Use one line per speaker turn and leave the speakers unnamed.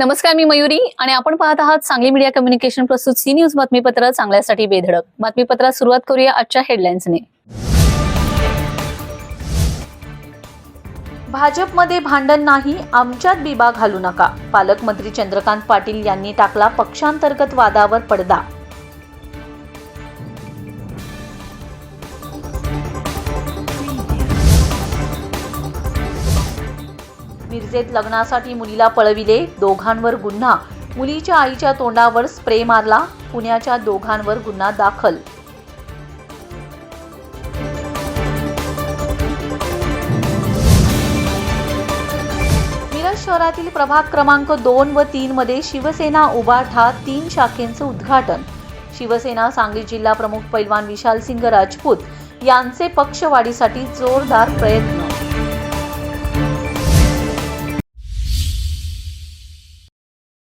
नमस्कार मी मयुरी आणि आपण पाहत आहात सांगली मीडिया कम्युनिकेशन प्रस्तुत सी न्यूज बातमीपत्र चांगल्यासाठी बेधडक. बातमीपत्रात सुरुवात करूया आजच्या हेडलाईन्सने.
भाजपमध्ये भांडण नाही आमच्यात बिबा घालू नका. पालकमंत्री चंद्रकांत पाटील यांनी टाकला पक्षांतर्गत वादावर पडदा. मिरजेत लग्नासाठी मुलीला पळविले दोघांवर गुन्हा. मुलीच्या आईच्या तोंडावर स्प्रे मारला पुण्याच्या दोघांवर गुन्हा दाखल. मिरज शहरातील प्रभाग क्रमांक दोन व तीन मध्ये शिवसेना उभाठा तीन शाखेचं उद्घाटन. शिवसेना सांगली जिल्हा प्रमुख पैलवान विशाल सिंग राजपूत यांचे पक्षवाढीसाठी जोरदार प्रयत्न